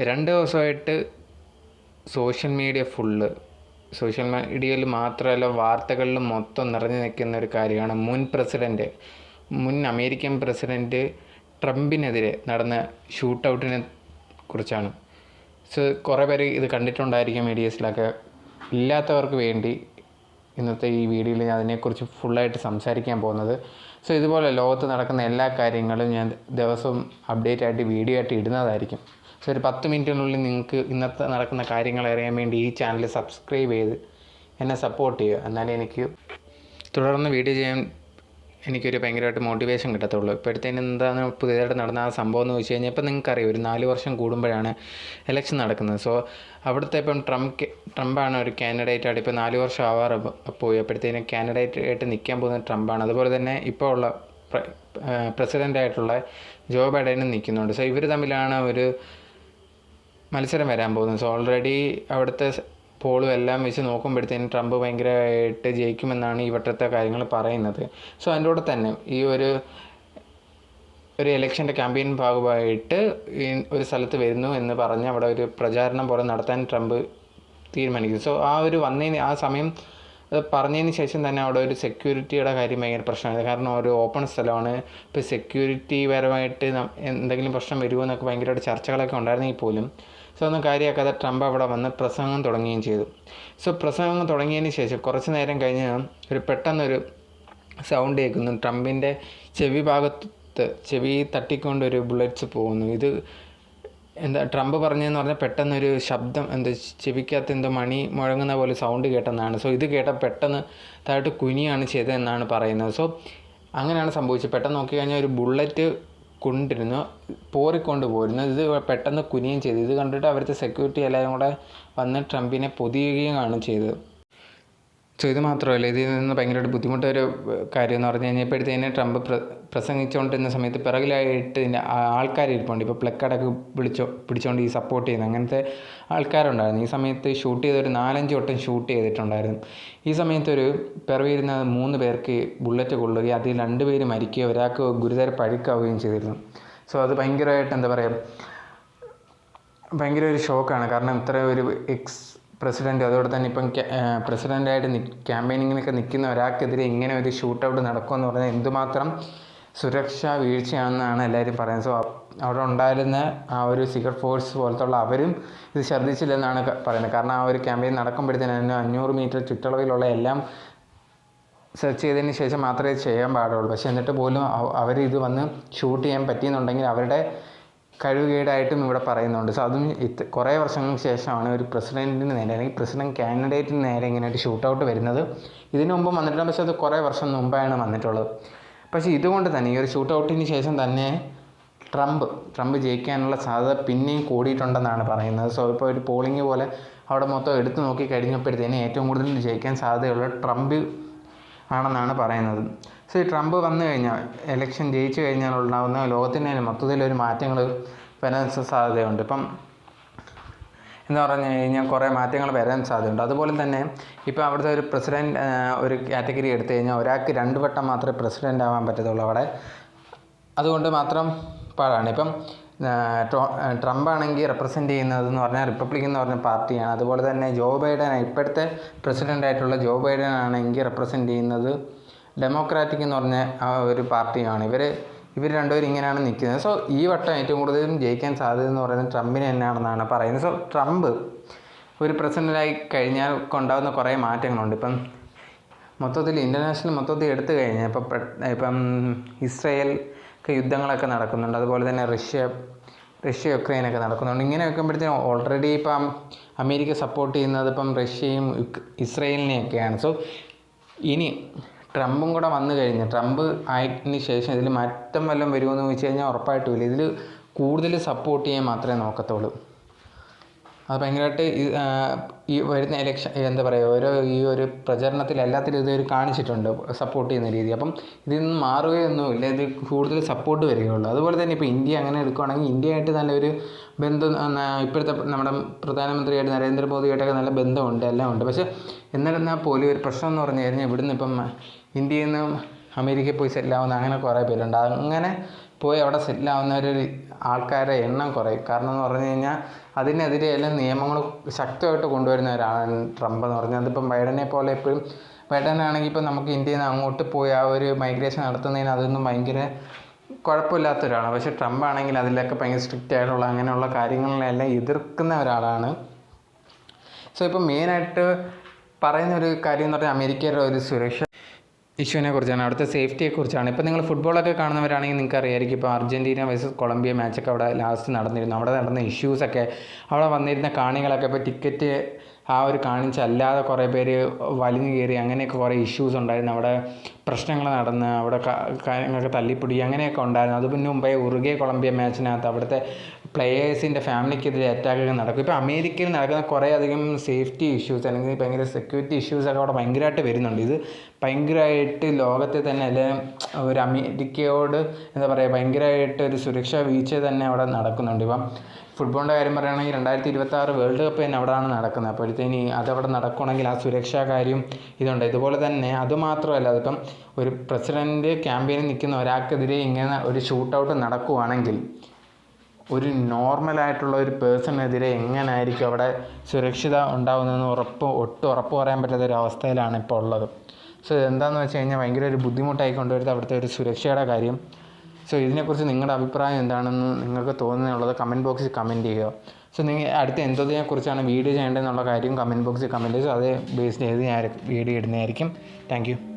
രണ്ട് ദിവസമായിട്ട് social media full. Social മീഡിയയിൽ മാത്രമല്ല വാർത്തകളിലും മൊത്തം നിറഞ്ഞു നിൽക്കുന്ന ഒരു കാര്യമാണ് മുൻ പ്രസിഡന്റ് മുൻ അമേരിക്കൻ പ്രസിഡന്റ് ട്രംപിനെതിരെ നടന്ന ഷൂട്ടൗട്ടിനെ കുറിച്ചാണ്. സോ കുറേ പേര് ഇത് കണ്ടിട്ടുണ്ടായിരിക്കും മീഡിയസിലൊക്കെ. ഇല്ലാത്തവർക്ക് വേണ്ടി ഇന്നത്തെ ഈ വീഡിയോയിൽ ഞാൻ അതിനെക്കുറിച്ച് ഫുള്ളായിട്ട് സംസാരിക്കാൻ പോകുന്നത്. സോ ഇതുപോലെ ലോകത്ത് നടക്കുന്ന എല്ലാ കാര്യങ്ങളും ഞാൻ ദിവസവും അപ്ഡേറ്റ് ആയിട്ട് വീഡിയോ ആയിട്ട് ഇടുന്നതായിരിക്കും. സോ ഒരു പത്ത് മിനിറ്റിനുള്ളിൽ നിങ്ങൾക്ക് ഇന്നത്തെ നടക്കുന്ന കാര്യങ്ങൾ അറിയാൻ വേണ്ടി ഈ ചാനൽ സബ്സ്ക്രൈബ് ചെയ്ത് എന്നെ സപ്പോർട്ട് ചെയ്യുക. എന്നാലേ എനിക്ക് തുടർന്ന് വീഡിയോ ചെയ്യാൻ എനിക്കൊരു ഭയങ്കരമായിട്ട് മോട്ടിവേഷൻ കിട്ടത്തുള്ളൂ. ഇപ്പോഴത്തേന് എന്താണ് പുതിയതായിട്ട് നടന്ന ആ സംഭവം എന്ന് വെച്ച് കഴിഞ്ഞാൽ ഇപ്പം നിങ്ങൾക്കറിയാം ഒരു നാല് വർഷം കൂടുമ്പോഴാണ് ഇലക്ഷൻ നടക്കുന്നത്. സോ അവിടുത്തെ ഇപ്പം ട്രംപ് ട്രംപാണ് ഒരു കാൻഡിഡേറ്റ് ആയിട്ട് ഇപ്പോൾ നാല് വർഷം ആവാറ് പോയി. അപ്പോഴത്തേനും കാൻഡിഡേറ്റ് ആയിട്ട് നിൽക്കാൻ പോകുന്ന ട്രംപാണ്. അതുപോലെ തന്നെ ഇപ്പോൾ ഉള്ള പ്രസിഡന്റായിട്ടുള്ള ജോ ബൈഡനും നിൽക്കുന്നുണ്ട് സോ ഇവർ തമ്മിലാണ് ഒരു മത്സരം വരാൻ പോകുന്നത്. സോ ഓൾറെഡി അവിടുത്തെ പോളും എല്ലാം വെച്ച് നോക്കുമ്പോഴത്തേനും ട്രംപ് ഭയങ്കരമായിട്ട് ജയിക്കുമെന്നാണ് ഈ വട്ടത്തെ കാര്യങ്ങൾ പറയുന്നത്. സോ അതിന്റെ കൂടെ തന്നെ ഈ ഒരു ഒരു ഇലക്ഷന്റെ ക്യാമ്പയിൻ ഭാഗമായിട്ട് ഒരു സ്ഥലത്ത് വരുന്നു എന്ന് പറഞ്ഞ് അവിടെ ഒരു പ്രചാരണം പോലെ നടത്താൻ ട്രംപ് തീരുമാനിക്കുന്നു. സോ ആ ഒരു വന്നതിന് ആ സമയം അത് പറഞ്ഞതിന് ശേഷം തന്നെ അവിടെ ഒരു സെക്യൂരിറ്റിയുടെ കാര്യം ഭയങ്കര പ്രശ്നമായിരുന്നു. കാരണം ഒരു ഓപ്പൺ സ്ഥലമാണ്. ഇപ്പോൾ സെക്യൂരിറ്റി പരമായിട്ട് എന്തെങ്കിലും പ്രശ്നം വരുമോ എന്നൊക്കെ ഭയങ്കരമായിട്ട് ചർച്ചകളൊക്കെ ഉണ്ടായിരുന്നെങ്കിൽ പോലും സോ ഒന്നും കാര്യമാക്കാതെ ട്രംപ് അവിടെ വന്ന് പ്രസംഗം തുടങ്ങുകയും ചെയ്തു. സോ പ്രസംഗം തുടങ്ങിയതിന് ശേഷം കുറച്ച് നേരം കഴിഞ്ഞ് ഒരു പെട്ടെന്നൊരു സൗണ്ട് കേൾക്കുന്നു. ട്രംപിന്റെ ചെവി ഭാഗത്ത് ചെവി തട്ടിക്കൊണ്ട് ഒരു ബുള്ളറ്റ്സ് പോകുന്നു. ഇത് എന്താ ട്രംപ് പറഞ്ഞതെന്ന് പറഞ്ഞാൽ പെട്ടെന്നൊരു ശബ്ദം എന്താ ചെവിക്കകത്ത് എന്തോ മണി മുഴങ്ങുന്ന പോലെ സൗണ്ട് കേട്ടെന്നാണ്. സോ ഇത് കേട്ട പെട്ടെന്ന് താഴോട്ട് കുനിയാണ് ചെയ്തതെന്നാണ് പറയുന്നത്. സോ അങ്ങനെയാണ് സംഭവിച്ചത്. പെട്ടെന്ന് നോക്കിക്കഴിഞ്ഞാൽ ഒരു ബുള്ളറ്റ് കൊണ്ടിരുന്നു പോറിക്കൊണ്ട് പോരുന്നു ഇത് പെട്ടെന്ന് കുനിയും ചെയ്തു. ഇത് കണ്ടിട്ട് അവിടുത്തെ സെക്യൂരിറ്റി എല്ലാവരും കൂടെ വന്ന് ട്രംപിനെ പൊതിയുകയാണ് ചെയ്തത്. സോ ഇത് മാത്രമല്ല ഇതിൽ നിന്ന് ഭയങ്കരമായിട്ട് ബുദ്ധിമുട്ടൊരു കാര്യം എന്ന് പറഞ്ഞു കഴിഞ്ഞപ്പോഴത്തേന് ട്രംപ് പ്ര പ്രസംഗിച്ചുകൊണ്ടിരുന്ന സമയത്ത് പിറകിലായിട്ട് ആൾക്കാർ ഇരിപ്പുണ്ട്. ഇപ്പോൾ പ്ലക്കാർഡൊക്കെ വിളിച്ചോ പിടിച്ചുകൊണ്ട് ഈ സപ്പോർട്ട് ചെയ്യുന്ന അങ്ങനത്തെ ആൾക്കാരുണ്ടായിരുന്നു. ഈ സമയത്ത് ഷൂട്ട് ചെയ്ത ഒരു നാലഞ്ച് വട്ടം ഷൂട്ട് ചെയ്തിട്ടുണ്ടായിരുന്നു. ഈ സമയത്ത് ഒരു പിറവിരുന്ന മൂന്ന് പേർക്ക് ബുള്ളറ്റ് കൊള്ളുകയും അതിൽ രണ്ട് പേര് മരിക്കുകയും ഒരാൾക്ക് ഗുരുതര പഴുക്കാവുകയും ചെയ്തിരുന്നു. സോ അത് ഭയങ്കരമായിട്ട് എന്താ പറയുക ഭയങ്കര ഒരു ഷോക്കാണ് കാരണം ഇത്ര ഒരു എക്സ് പ്രസിഡന്റ് അതോടെ തന്നെ ഇപ്പം പ്രസിഡന്റായിട്ട് ക്യാമ്പയിനിങ്ങിനൊക്കെ നിൽക്കുന്ന ഒരാൾക്കെതിരെ ഇങ്ങനെ ഒരു ഷൂട്ട് ഔട്ട് നടക്കുമെന്ന് പറഞ്ഞാൽ എന്തുമാത്രം സുരക്ഷാ വീഴ്ചയാണെന്നാണ് എല്ലാവരും പറയുന്നത്. സോ അവിടെ ഉണ്ടായിരുന്ന ആ ഒരു സീക്രട്ട് ഫോഴ്സ് പോലത്തുള്ള അവരും ഇത് ശ്രദ്ധിച്ചില്ലെന്നാണ് പറയുന്നത്. കാരണം ആ ഒരു ക്യാമ്പയിൻ നടക്കുമ്പോഴത്തേനും അതിന് അഞ്ഞൂറ് മീറ്റർ ചുറ്റളവിലുള്ള എല്ലാം സെർച്ച് ചെയ്തതിന് ശേഷം മാത്രമേ ചെയ്യാൻ പാടുള്ളൂ. പക്ഷേ എന്നിട്ട് പോലും അവർ ഇത് വന്ന് ഷൂട്ട് ചെയ്യാൻ പറ്റിയെന്നുണ്ടെങ്കിൽ അവരുടെ കഴിവുകേടായിട്ടും ഇവിടെ പറയുന്നുണ്ട്. സോ അതും ഇത് കുറേ വർഷങ്ങൾക്ക് ശേഷമാണ് ഒരു പ്രസിഡന്റിന് നേരെ അല്ലെങ്കിൽ പ്രസിഡന്റ് കാൻഡിഡേറ്റിന് നേരെ ഇങ്ങനെയായിട്ട് ഷൂട്ട് ഔട്ട് വരുന്നത്. ഇതിനു മുമ്പ് വന്നിട്ടുണ്ട്. പക്ഷേ അത് കുറേ വർഷം മുമ്പാണ് വന്നിട്ടുള്ളത്. പക്ഷേ ഇതുകൊണ്ട് തന്നെ ഈ ഒരു ഷൂട്ട് ഔട്ടിന് ശേഷം തന്നെ ട്രംപ് ട്രംപ് ജയിക്കാനുള്ള സാധ്യത പിന്നെയും കൂടിയിട്ടുണ്ടെന്നാണ് പറയുന്നത്. സോ ഇപ്പോൾ ഒരു പോളിംഗ് പോലെ അവിടെ മൊത്തം എടുത്തു നോക്കി കഴിഞ്ഞപ്പോഴത്തേന് ഏറ്റവും കൂടുതൽ ജയിക്കാൻ സാധ്യതയുള്ള ട്രംപ് ആണെന്നാണ് പറയുന്നത്. സോ ട്രംപ് വന്നു കഴിഞ്ഞാൽ എലക്ഷൻ ജയിച്ചു കഴിഞ്ഞാൽ ഉണ്ടാകുന്ന ലോകത്തിന് തന്നെ മൊത്തത്തിലൊരു മാറ്റങ്ങൾ വരാൻ സാധ്യതയുണ്ട്. ഇപ്പം എന്ന് പറഞ്ഞു കഴിഞ്ഞാൽ കുറേ മാറ്റങ്ങൾ വരാൻ സാധ്യതയുണ്ട്. അതുപോലെ തന്നെ ഇപ്പോൾ അവിടുത്തെ ഒരു പ്രസിഡന്റ് ഒരു കാറ്റഗറി എടുത്തു കഴിഞ്ഞാൽ ഒരാൾക്ക് രണ്ട് വട്ടം മാത്രമേ പ്രസിഡന്റ് ആവാൻ പറ്റത്തുള്ളൂ അവിടെ. അതുകൊണ്ട് മാത്രം പാടാണ്. ഇപ്പം ട്രംപ് ആണെങ്കിൽ റെപ്രസെന്റ് ചെയ്യുന്നത് എന്ന് പറഞ്ഞാൽ റിപ്പബ്ലിക്കൻ എന്ന് പറഞ്ഞ പാർട്ടിയാണ്. അതുപോലെ തന്നെ ജോ ബൈഡൻ ഇപ്പോഴത്തെ പ്രസിഡന്റായിട്ടുള്ള ജോ ബൈഡൻ ആണെങ്കിൽ റെപ്രസെന്റ് ചെയ്യുന്നത് ഡെമോക്രാറ്റിക് എന്ന് പറഞ്ഞ ആ ഒരു പാർട്ടിയാണ്. ഇവർ ഇവർ രണ്ടുപേരും ഇങ്ങനെയാണ് നിൽക്കുന്നത്. സോ ഈ വട്ടം ഏറ്റവും കൂടുതലും ജയിക്കാൻ സാധ്യത എന്ന് പറയുന്നത് ട്രംപിന് തന്നെയാണെന്നാണ് പറയുന്നത്. സോ ട്രംപ് ഒരു പ്രസിഡന്റായി കഴിഞ്ഞാൽ കൊണ്ടാവുന്ന കുറേ മാറ്റങ്ങളുണ്ട്. ഇപ്പം മൊത്തത്തിൽ ഇന്റർനാഷണൽ മൊത്തത്തിൽ എടുത്തു കഴിഞ്ഞാൽ ഇപ്പം ഇപ്പം ഇസ്രയേൽ ഒക്കെ യുദ്ധങ്ങളൊക്കെ നടക്കുന്നുണ്ട്. അതുപോലെ തന്നെ റഷ്യ റഷ്യ യുക്രൈനൊക്കെ നടക്കുന്നുണ്ട്. ഇങ്ങനെ വെക്കുമ്പോഴത്തേനും ഓൾറെഡി ഇപ്പം അമേരിക്ക സപ്പോർട്ട് ചെയ്യുന്നത് ഇപ്പം റഷ്യയും യുക്- ഇസ്രയേലിനെയൊക്കെയാണ്. സോ ഇനി ട്രംപും കൂടെ വന്നു കഴിഞ്ഞ് ട്രംപ് ആയതിന് ശേഷം ഇതിൽ മാറ്റം വല്ലതും വരുമോ എന്ന് വെച്ച് കഴിഞ്ഞാൽ ഉറപ്പായിട്ടും ഇല്ല ഇതിൽ കൂടുതൽ സപ്പോർട്ട് ചെയ്യാൻ മാത്രമേ നോക്കത്തുള്ളൂ. അത് ഭയങ്കരമായിട്ട് ഈ, വരുന്ന ഇലക്ഷൻ എന്താ പറയുക ഓരോ ഈ ഒരു പ്രചരണത്തിൽ എല്ലാത്തിലും ഇതൊരു കാണിച്ചിട്ടുണ്ട് സപ്പോർട്ട് ചെയ്യുന്ന രീതി. അപ്പം ഇതിൽ നിന്ന് മാറുകയൊന്നുമില്ല ഇത് കൂടുതൽ സപ്പോർട്ട് വരികയുള്ളൂ. അതുപോലെ തന്നെ ഇപ്പോൾ ഇന്ത്യ അങ്ങനെ എടുക്കുകയാണെങ്കിൽ ഇന്ത്യയായിട്ട് നല്ലൊരു ബന്ധം ഇപ്പോഴത്തെ നമ്മുടെ പ്രധാനമന്ത്രിയായിട്ട് നരേന്ദ്രമോദിയായിട്ടൊക്കെ നല്ല ബന്ധമുണ്ട് എല്ലാം ഉണ്ട്. പക്ഷേ എന്നിരുന്നാൽ പോലും ഒരു പ്രശ്നം എന്ന് പറഞ്ഞു കഴിഞ്ഞാൽ ഇവിടുന്ന് ഇപ്പം ഇന്ത്യയിൽ നിന്ന് അമേരിക്കയിൽ പോയി സെറ്റിലാവുന്ന അങ്ങനെ കുറേ പേരുണ്ട്. അങ്ങനെ പോയി അവിടെ സെറ്റിലാവുന്ന ഒരു ആൾക്കാരുടെ എണ്ണം കുറയും. കാരണം എന്ന് പറഞ്ഞു കഴിഞ്ഞാൽ അതിനെതിരെ എല്ലാം നിയമങ്ങൾ ശക്തമായിട്ട് കൊണ്ടുവരുന്ന ഒരാളാണ് ട്രംപ് എന്ന് പറഞ്ഞാൽ. അതിപ്പം ബൈഡനെ പോലെ എപ്പോഴും ബൈഡനാണെങ്കിൽ ഇപ്പം നമുക്ക് ഇന്ത്യയിൽ നിന്ന് അങ്ങോട്ട് പോയി ആ ഒരു മൈഗ്രേഷൻ നടത്തുന്നതിന് അതൊന്നും ഭയങ്കര കുഴപ്പമില്ലാത്ത ഒരാളാണ് പക്ഷേ ട്രംപ് ആണെങ്കിൽ അതിലൊക്കെ ഭയങ്കര സ്ട്രിക്റ്റ് ആയിട്ടുള്ള അങ്ങനെയുള്ള കാര്യങ്ങളിലെല്ലാം എതിർക്കുന്ന ഒരാളാണ്. സോ ഇപ്പം മെയിനായിട്ട് പറയുന്ന ഒരു കാര്യം എന്ന് പറഞ്ഞാൽ അമേരിക്കയുടെ ഒരു സുരക്ഷ ഇഷ്യൂവിനെ കുറിച്ചാണ് അവിടുത്തെ സേഫ്റ്റിയെ കുറിച്ചാണ്. ഇപ്പോൾ നിങ്ങൾ ഫുട്ബോളൊക്കെ കാണുന്നവരാണെങ്കിൽ നിങ്ങൾക്ക് അറിയായിരിക്കും ഇപ്പോൾ അർജന്റീന വേഴ്സസ് കൊളംബിയ മാച്ചൊക്കെ അവിടെ ലാസ്റ്റ് നടന്നിരുന്നു. അവിടെ നടന്ന ഇഷ്യൂസൊക്കെ അവിടെ വന്നിരുന്ന കാണികളൊക്കെ ഇപ്പോൾ ടിക്കറ്റ് ആ ഒരു കാണിച്ചല്ലാതെ കുറേ പേര് വലിഞ്ഞു കയറി അങ്ങനെയൊക്കെ കുറേ ഇഷ്യൂസ് ഉണ്ടായിരുന്നു. അവിടെ പ്രശ്നങ്ങൾ നടന്ന് അവിടെ കാര്യങ്ങളൊക്കെ തല്ലിപ്പൊടി അങ്ങനെയൊക്കെ ഉണ്ടായിരുന്നു. അത് പിന്നെ മുമ്പേ ഉറുഗെ കൊളംബിയ മാച്ചിനകത്ത് അവിടുത്തെ പ്ലെയേഴ്സിന്റെ ഫാമിലിക്കെതിരെ അറ്റാക്കുകൾ നടക്കും. ഇപ്പോൾ അമേരിക്കയിൽ നടക്കുന്ന കുറേ അധികം സേഫ്റ്റി ഇഷ്യൂസ് അല്ലെങ്കിൽ ഭയങ്കര സെക്യൂരിറ്റി ഇഷ്യൂസൊക്കെ അവിടെ ഭയങ്കരമായിട്ട് വരുന്നുണ്ട്. ഇത് ഭയങ്കരമായിട്ട് ലോകത്തെ തന്നെ അല്ലെ ഒരു അമേരിക്കയോട് എന്താ പറയുക ഭയങ്കരമായിട്ട് ഒരു സുരക്ഷാ വീഴ്ച തന്നെ അവിടെ നടക്കുന്നുണ്ട്. ഇപ്പം ഫുട്ബോളിന്റെ കാര്യം പറയുകയാണെങ്കിൽ രണ്ടായിരത്തി ഇരുപത്തി ആറ് വേൾഡ് കപ്പ് തന്നെ അവിടെയാണ് നടക്കുന്നത്. അപ്പോഴത്തേന് അതവിടെ നടക്കുകയാണെങ്കിൽ ആ സുരക്ഷാ കാര്യം ഇതുണ്ട്. ഇതുപോലെ തന്നെ അതുമാത്രമല്ല അതിപ്പം ഒരു പ്രസിഡന്റ് ക്യാമ്പയിനിൽ നിൽക്കുന്ന ഒരാൾക്കെതിരെ ഇങ്ങനെ ഒരു ഷൂട്ടൗട്ട് നടക്കുകയാണെങ്കിൽ ഒരു നോർമലായിട്ടുള്ള ഒരു പേഴ്സണെതിരെ എങ്ങനായിരിക്കും അവിടെ സുരക്ഷിത ഉണ്ടാകുന്നതെന്ന് ഉറപ്പ് ഒട്ടും ഉറപ്പ് പറയാൻ പറ്റാത്ത ഒരു അവസ്ഥയിലാണ് ഇപ്പോൾ ഉള്ളത്. സോ ഇതെന്താണെന്ന് വെച്ച് കഴിഞ്ഞാൽ ഭയങ്കര ഒരു ബുദ്ധിമുട്ടായി കൊണ്ടുവരുന്നത് അവിടുത്തെ ഒരു സുരക്ഷയുടെ കാര്യം. സോ ഇതിനെക്കുറിച്ച് നിങ്ങളുടെ അഭിപ്രായം എന്താണെന്ന് നിങ്ങൾക്ക് തോന്നുന്നുള്ളത് കമന്റ് ബോക്സിൽ കമന്റ് ചെയ്യുക. സോ നിങ്ങൾ അടുത്ത എന്തതിനെക്കുറിച്ചാണ് വീഡിയോ ചെയ്യേണ്ടതെന്നുള്ള കാര്യം കമന്റ് ബോക്സിൽ കമന്റ് ചെയ്യുക. അതേ ബേസ് ചെയ്ത് ഞാൻ വീഡിയോ ഇടുന്നതായിരിക്കും. താങ്ക്